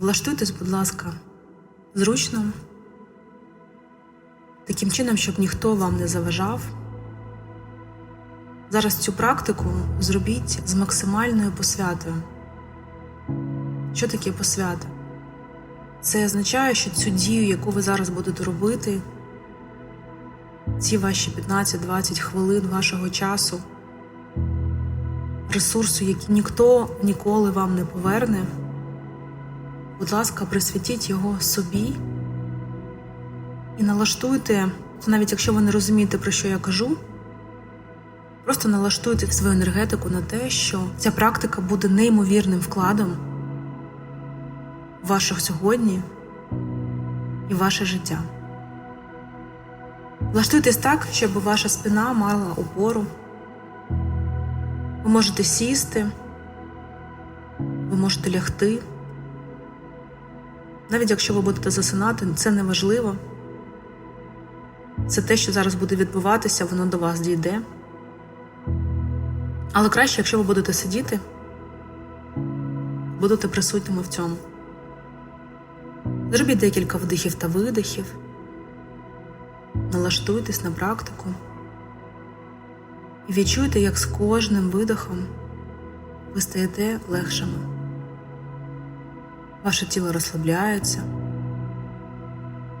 Влаштуйтесь, будь ласка, зручно, таким чином, щоб ніхто вам не заважав. Зараз цю практику зробіть з максимальною посвятою. Що таке посвята? Це означає, що цю дію, яку ви зараз будете робити, ці ваші 15-20 хвилин вашого часу, ресурсу, який ніхто ніколи вам не поверне, будь ласка, присвятіть його собі і налаштуйте, навіть якщо ви не розумієте, про що я кажу, просто налаштуйте свою енергетику на те, що ця практика буде неймовірним вкладом в сьогодні і ваше життя. Влаштуйтесь так, щоб ваша спина мала опору. Ви можете сісти, ви можете лягти. Навіть якщо ви будете засинати, це не важливо. Це те, що зараз буде відбуватися, воно до вас дійде. Але краще, якщо ви будете сидіти, будете присутніми в цьому. Зробіть декілька вдихів та видихів, налаштуйтесь на практику і відчуйте, як з кожним видихом ви стаєте легшими. Ваше тіло розслабляється,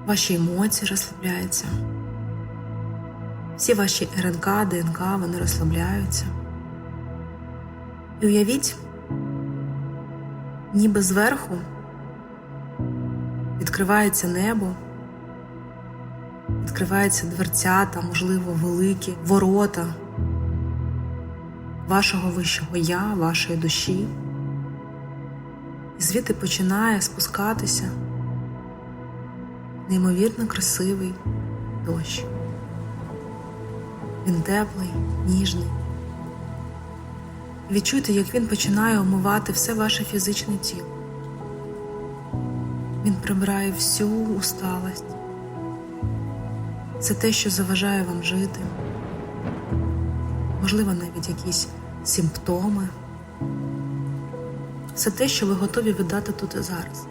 ваші емоції розслабляються, всі ваші РНК, ДНК вони розслабляються. І уявіть, ніби зверху відкривається небо, відкриваються дверцята, можливо, великі ворота вашого вищого я, вашої душі. І звідти починає спускатися неймовірно красивий дощ. Він теплий, ніжний. Відчуйте, як він починає омивати все ваше фізичне тіло. Він прибирає всю усталость. Це те, що заважає вам жити. Можливо, навіть якісь симптоми. Все те, що ви готові віддати тут і зараз.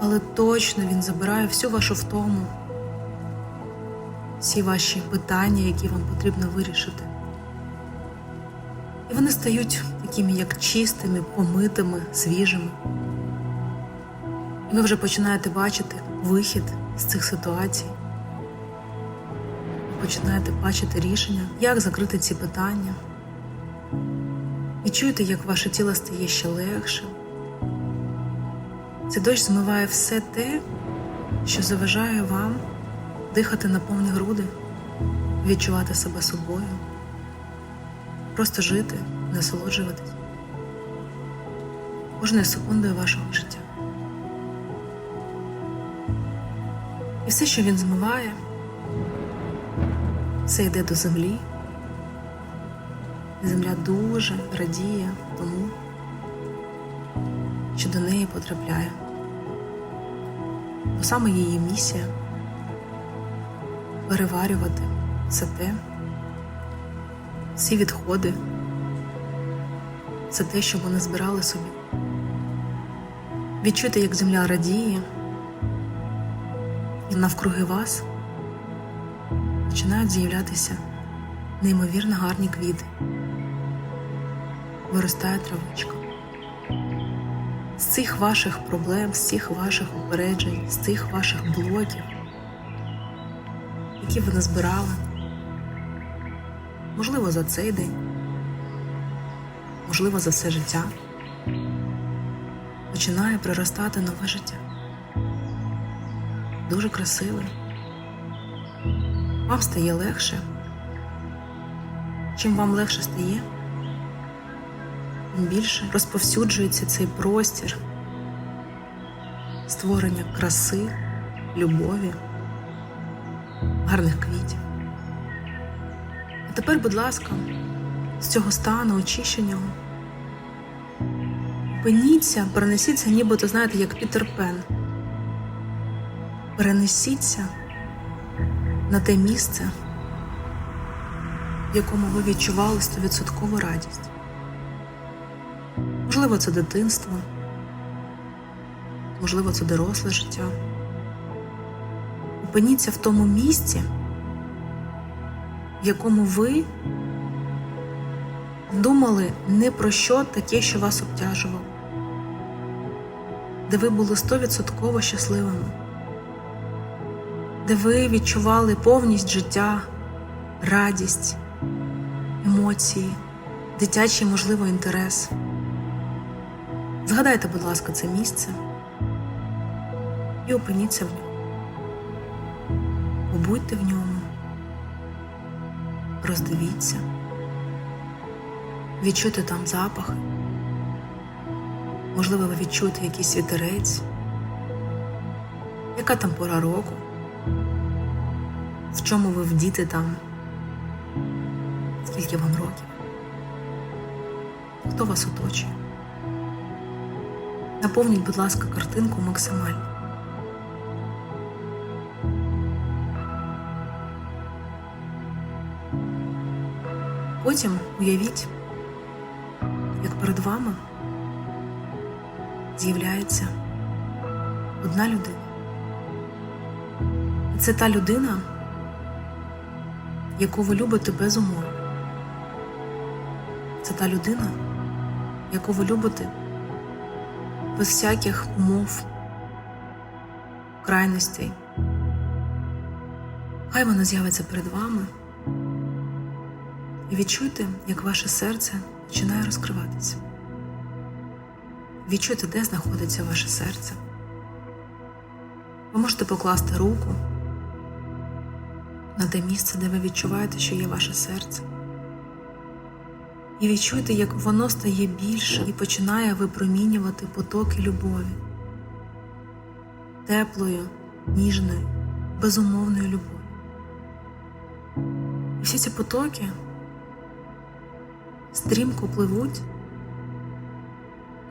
Але точно він забирає всю вашу втому, всі ваші питання, які вам потрібно вирішити. І вони стають такими, як чистими, помитими, свіжими. І ви вже починаєте бачити вихід з цих ситуацій. Починаєте бачити рішення, як закрити ці питання. Чуєте, як ваше тіло стає ще легшим. Цей дощ змиває все те, що заважає вам дихати на повні груди, відчувати себе собою, просто жити, насолоджуватись кожною секундою вашого життя. І все, що він змиває, все йде до землі. Земля дуже радіє тому, що до неї потрапляє. Бо саме її місія переварювати все те, всі відходи, все те, що вони збирали собі. Відчуйте, як земля радіє, і навкруги вас починають з'являтися неймовірно гарні квіти. Виростає травичка. З цих ваших проблем, з цих ваших упереджень, з цих ваших блоків, які ви назбирали, можливо, за цей день, можливо, за все життя, починає приростати нове життя. Дуже красиве. Вам стає легше. Чим вам легше стає, більше розповсюджується цей простір створення краси, любові, гарних квітів. А тепер, будь ласка, з цього стану очищеного опиніться, перенесіться, нібито, знаєте, як Пітер Пен. Перенесіться на те місце, в якому ви відчували стовідсоткову радість. Можливо, це дитинство, можливо, це доросле життя. Опиніться в тому місці, в якому ви думали не про що таке, що вас обтяжувало, де ви були стовідсотково щасливими, де ви відчували повність життя, радість, емоції, дитячий, можливо, інтерес. Згадайте, будь ласка, це місце і опиніться в ньому. Побудьте в ньому, роздивіться, відчуйте там запахи, можливо, ви відчуєте якийсь вітерець, яка там пора року, в чому ви вдіти там, скільки вам років, хто вас оточує. Наповніть, будь ласка, картинку максимально. Потім уявіть, як перед вами з'являється одна людина. Це та людина, яку ви любите без умов. Це та людина, яку ви любите без всяких умов, крайностей. Хай вона з'явиться перед вами. І відчуйте, як ваше серце починає розкриватися. Відчуйте, де знаходиться ваше серце. Ви можете покласти руку на те місце, де ви відчуваєте, що є ваше серце. І відчуйте, як воно стає більше і починає випромінювати потоки любові, теплою, ніжною, безумовною любові. І всі ці потоки стрімко пливуть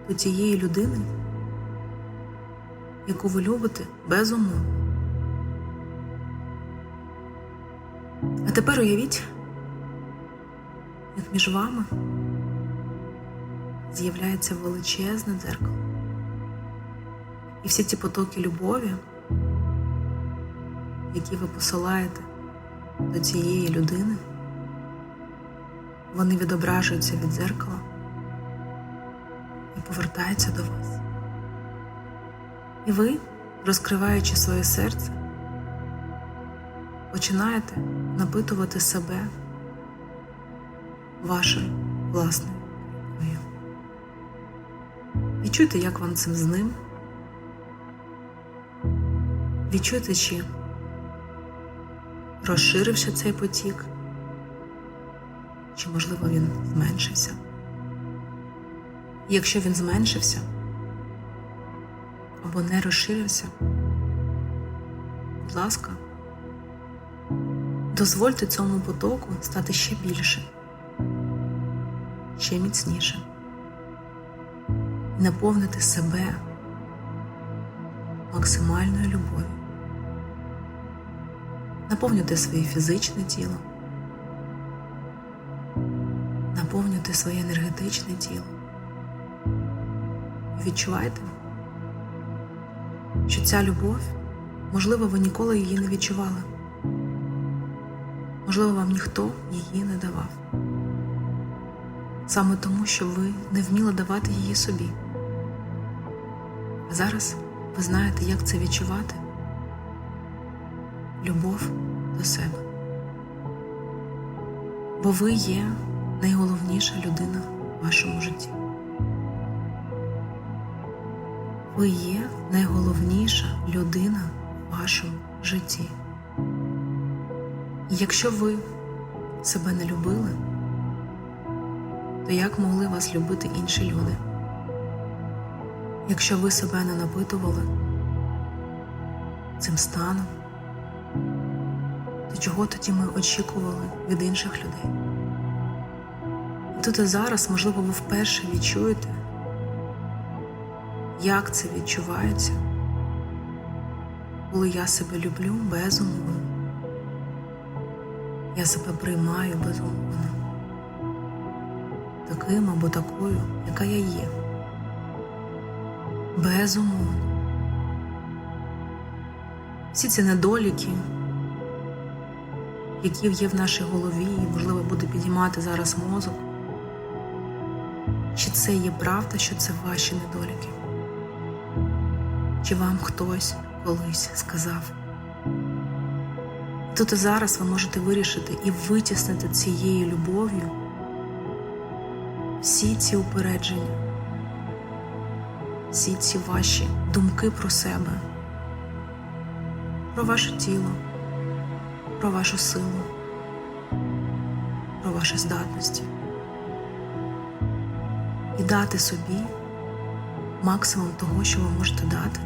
до тієї людини, яку ви любите безумовно. А тепер уявіть, між вами з'являється величезне дзеркало. І всі ці потоки любові, які ви посилаєте до цієї людини, вони відображуються від дзеркала і повертаються до вас. І ви, розкриваючи своє серце, починаєте напитувати себе вашою власною любов'ю. Відчуйте, як вам цим з ним. Відчуйте, чи розширився цей потік, чи, можливо, він зменшився. Якщо він зменшився або не розширився, будь ласка, дозвольте цьому потоку стати ще більше, ще міцніше, наповнити себе максимальною любов'ю. Наповнюйте своє фізичне тіло, наповнюйте своє енергетичне тіло. Відчувайте, що ця любов, можливо, ви ніколи її не відчували. Можливо, вам ніхто її не давав. Саме тому, що ви не вміли давати її собі. А зараз ви знаєте, як це відчувати любов до себе. Бо ви є найголовніша людина в вашому житті. Ви є найголовніша людина в вашому житті. І якщо ви себе не любили, то як могли вас любити інші люди? Якщо ви себе не напитували цим станом, то чого тоді ми очікували від інших людей? І тут і зараз, можливо, ви вперше відчуєте, як це відчувається, коли я себе люблю безумовно. Я себе приймаю безумовно, таким або такою, яка я є. Безумовно. всі ці недоліки, які є в нашій голові, і, можливо, буде підіймати зараз мозок. Чи це є правда, що це ваші недоліки? Чи вам хтось колись сказав? Тут і зараз ви можете вирішити і витіснити цією любов'ю всі ці упередження, всі ці ваші думки про себе, про ваше тіло, про вашу силу, про ваші здатності. І дати собі максимум того, що ви можете дати.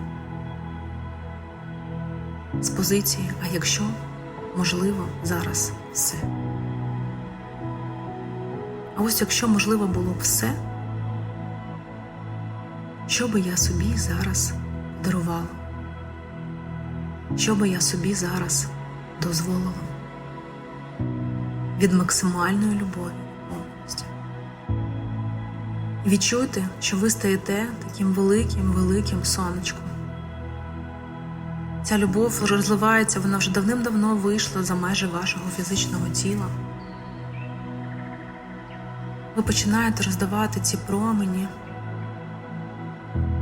З позиції, а якщо можливо зараз все. Ось якщо можливо було б все, що би я собі зараз дарувала? Що би я собі зараз дозволила? Від максимальної любові повністю. Відчуйте, що ви стаєте таким великим, великим сонечком. Ця любов розливається, вона вже давним-давно вийшла за межі вашого фізичного тіла. Ви починаєте роздавати ці промені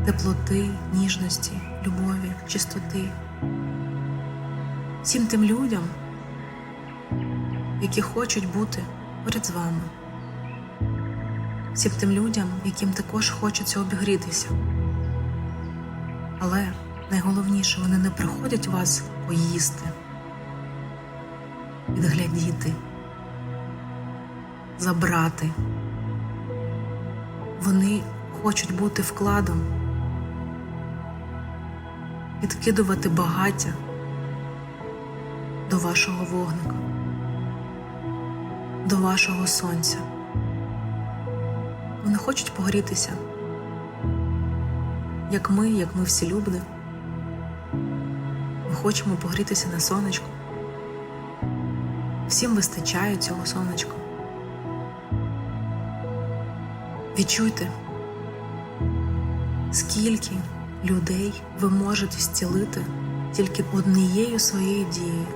теплоти, ніжності, любові, чистоти всім тим людям, які хочуть бути поряд з вами, всім тим людям, яким також хочеться обігрітися. Але найголовніше, вони не приходять вас поїсти, відглядіти, забрати. Вони хочуть бути вкладом, підкидувати багаття до вашого вогника, до вашого сонця. Вони хочуть погрітися, як ми, як ми всі люди. Ми хочемо погрітися на сонечку. Всім вистачає цього сонечка. Відчуйте, скільки людей ви можете зцілити тільки однією своєю дією,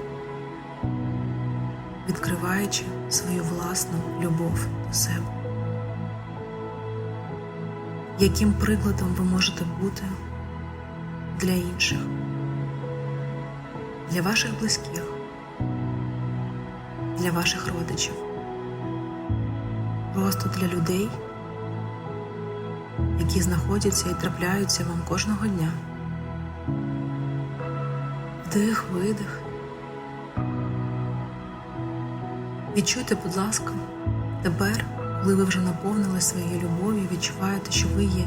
відкриваючи свою власну любов до себе. Яким прикладом ви можете бути для інших, для ваших близьких, для ваших родичів, просто для людей, які знаходяться і трапляються вам кожного дня. Вдих, видих. Відчуйте, будь ласка, тепер, коли ви вже наповнили своєю любов'ю, відчуваєте, що ви є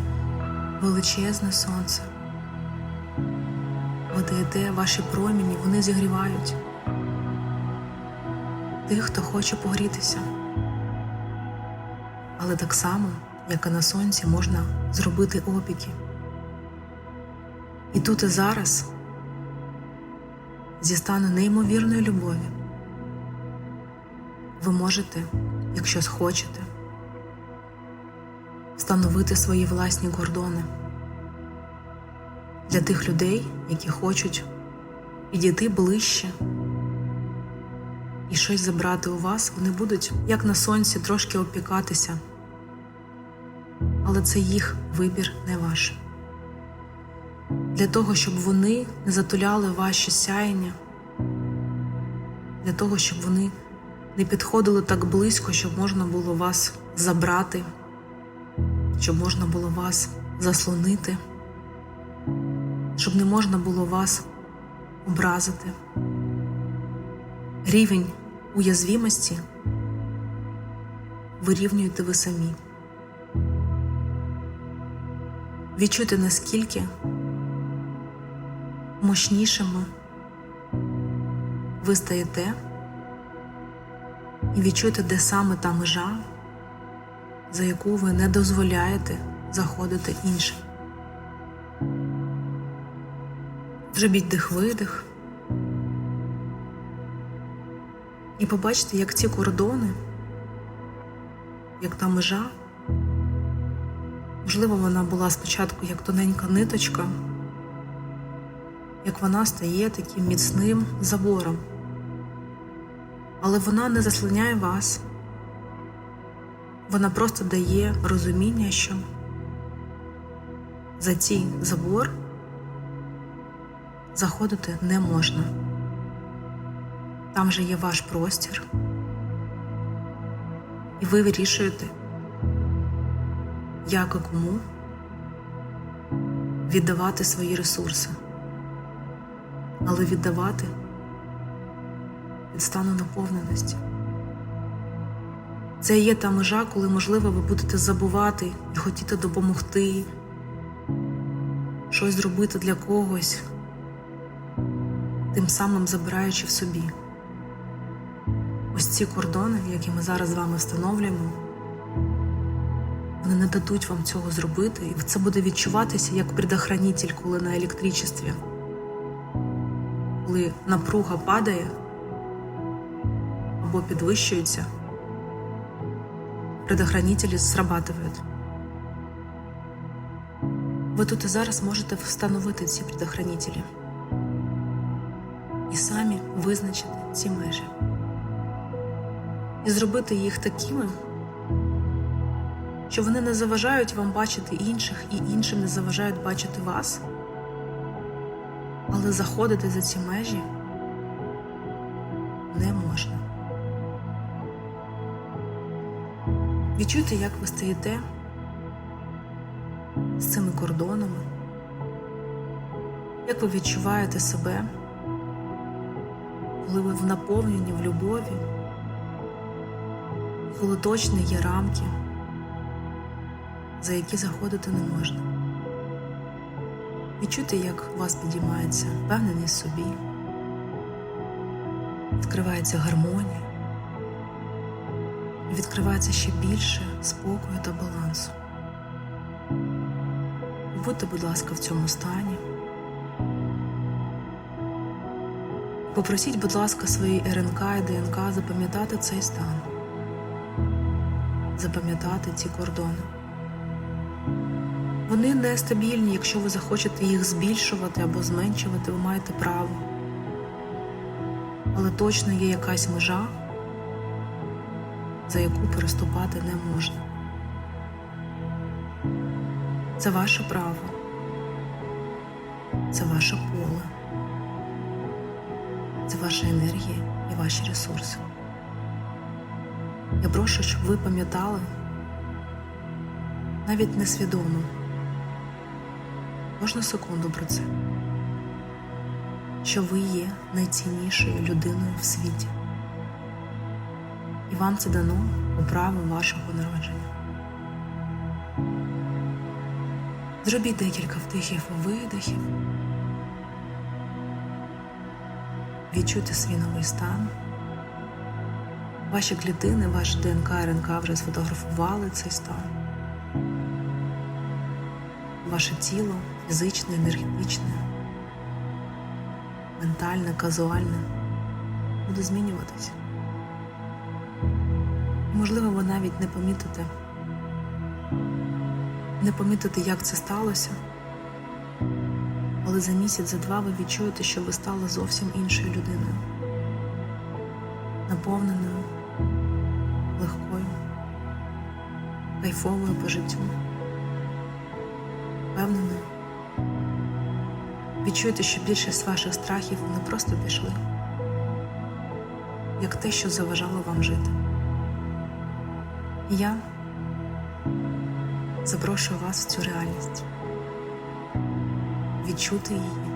величезне сонце. Ви даєте ваші проміні, вони зігрівають тих, хто хоче погрітися. Але так само, як на сонці, можна зробити опіки. І тут і зараз, зі стану неймовірної любові, ви можете, якщо схочете, встановити свої власні кордони для тих людей, які хочуть підійти ближче і щось забрати у вас, вони будуть, як на сонці, трошки опікатися, але це їх вибір не ваш. Для того, щоб вони не затуляли ваші сяєння, для того, щоб вони не підходили так близько, щоб можна було вас забрати, щоб можна було вас заслонити, щоб не можна було вас образити. Рівень уязвімості вирівнюєте ви самі. Відчуйте, наскільки мощнішими ви стаєте, і відчуйте, де саме та межа, за яку ви не дозволяєте заходити іншим. Зробіть дих-видих. І побачите, як ці кордони, як та межа, можливо, вона була спочатку як тоненька ниточка, як вона стає таким міцним забором. Але вона не заслоняє вас. Вона просто дає розуміння, що за цей забор заходити не можна. Там же є ваш простір, і ви вирішуєте, як і кому віддавати свої ресурси, але віддавати від стану наповненості. Це є та межа, коли, можливо, ви будете забувати і хотіти допомогти, щось зробити для когось, тим самим забираючи в собі. Ось ці кордони, які ми зараз з вами встановлюємо, не дадуть вам цього зробити, і це буде відчуватися як предохранитель, коли на електричестві, коли напруга падає або підвищується, предохранителі срабатують. Ви тут і зараз можете встановити ці предохранителі і самі визначити ці межі і зробити їх такими, що вони не заважають вам бачити інших і іншим не заважають бачити вас, але заходити за ці межі не можна. Відчуйте, як ви стоїте з цими кордонами, як ви відчуваєте себе, коли ви в наповненні, в любові коли точно є рамки, за які заходити не можна. Відчути, як у вас підіймається впевненість собі, відкривається гармонія, і відкривається ще більше спокою та балансу. Будьте, будь ласка, в цьому стані. Попросіть, будь ласка, свої РНК і ДНК запам'ятати цей стан запам'ятати ці кордони. Вони нестабільні, якщо ви захочете їх збільшувати або зменшувати, ви маєте право. Але точно є якась межа, за яку переступати не можна. Це ваше право, це ваше поле, це ваша енергія і ваші ресурси. Я прошу, щоб ви пам'ятали навіть несвідомо кожну секунду про це, що ви є найціннішою людиною в світі, і вам це дано у право вашого народження. Зробіть декілька вдихів видихів, відчуйте свій новий стан. Ваші клітини, ваш ДНК, РНК вже сфотографували цей стан. Ваше тіло фізичне, енергетичне, ментальне, казуальне буде змінюватися. Можливо, ви навіть не помітите, не помітите, як це сталося, але за місяць, за два ви відчуєте, що ви стали зовсім іншою людиною, наповненою легкою, кайфовою по життю, Відчуйте, що більшість ваших страхів не просто пішли, як те, що заважало вам жити. Я запрошую вас в цю реальність, відчути її,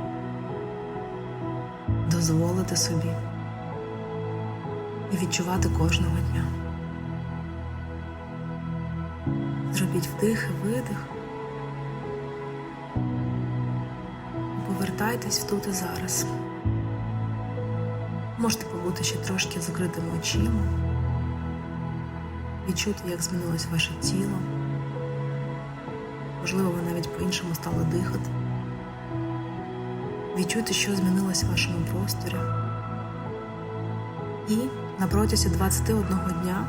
дозволити собі і відчувати кожного дня. Зробіть вдих і видих. Повертайтесь в тут і зараз. Можете побути ще трошки закритими очима, відчути, як змінилось ваше тіло. Можливо, ви навіть по-іншому стали дихати. Відчуйте, що змінилось в вашому просторі. І на протязі 21 дня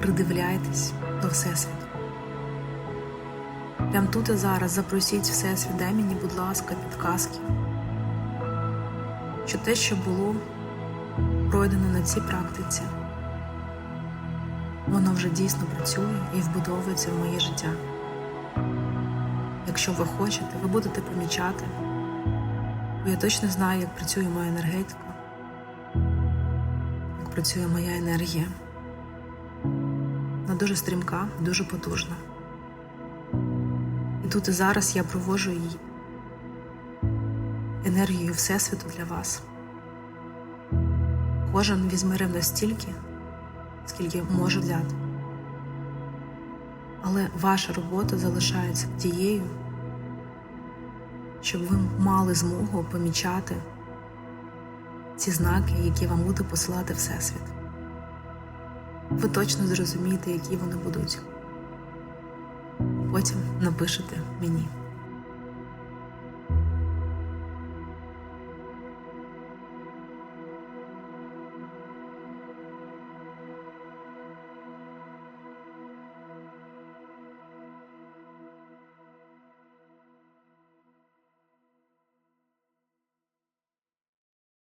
придивляйтесь до Всесвіту. Прям тут і зараз запросіть Всесвіт, дай мені, будь ласка, підказки. Що те, що було пройдено на цій практиці, воно вже дійсно працює і вбудовується в моє життя. Якщо ви хочете, ви будете помічати, бо я точно знаю, як працює моя енергетика, як працює моя енергія. Вона дуже стрімка, дуже потужна. Тут і зараз я проводжу її енергію Всесвіту для вас. Кожен візьме рівно стільки, скільки може взяти. Але ваша робота залишається тією, щоб ви мали змогу помічати ці знаки, які вам буде посилати Всесвіт. Ви точно зрозумієте, які вони будуть. Потім напишете мені.